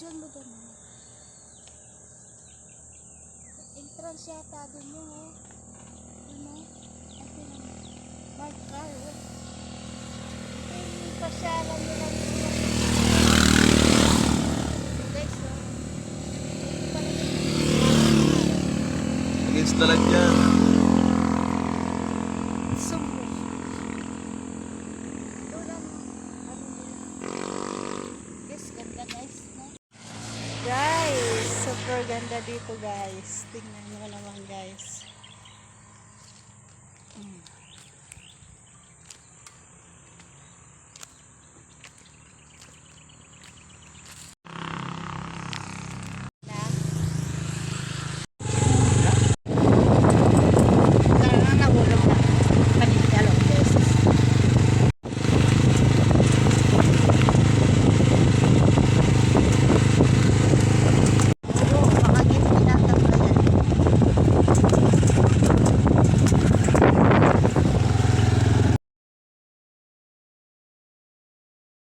yung lugar na yun. Entrance yata. Ano? Ay, tinan mo. Mark car oh. Ito yung pasyalan. Ito yung Against talag yan. sumbo. Ito lang. Ano nila. Guys, ganda guys. No? Guys, super ganda dito guys. Tingnan mo naman guys. Mm.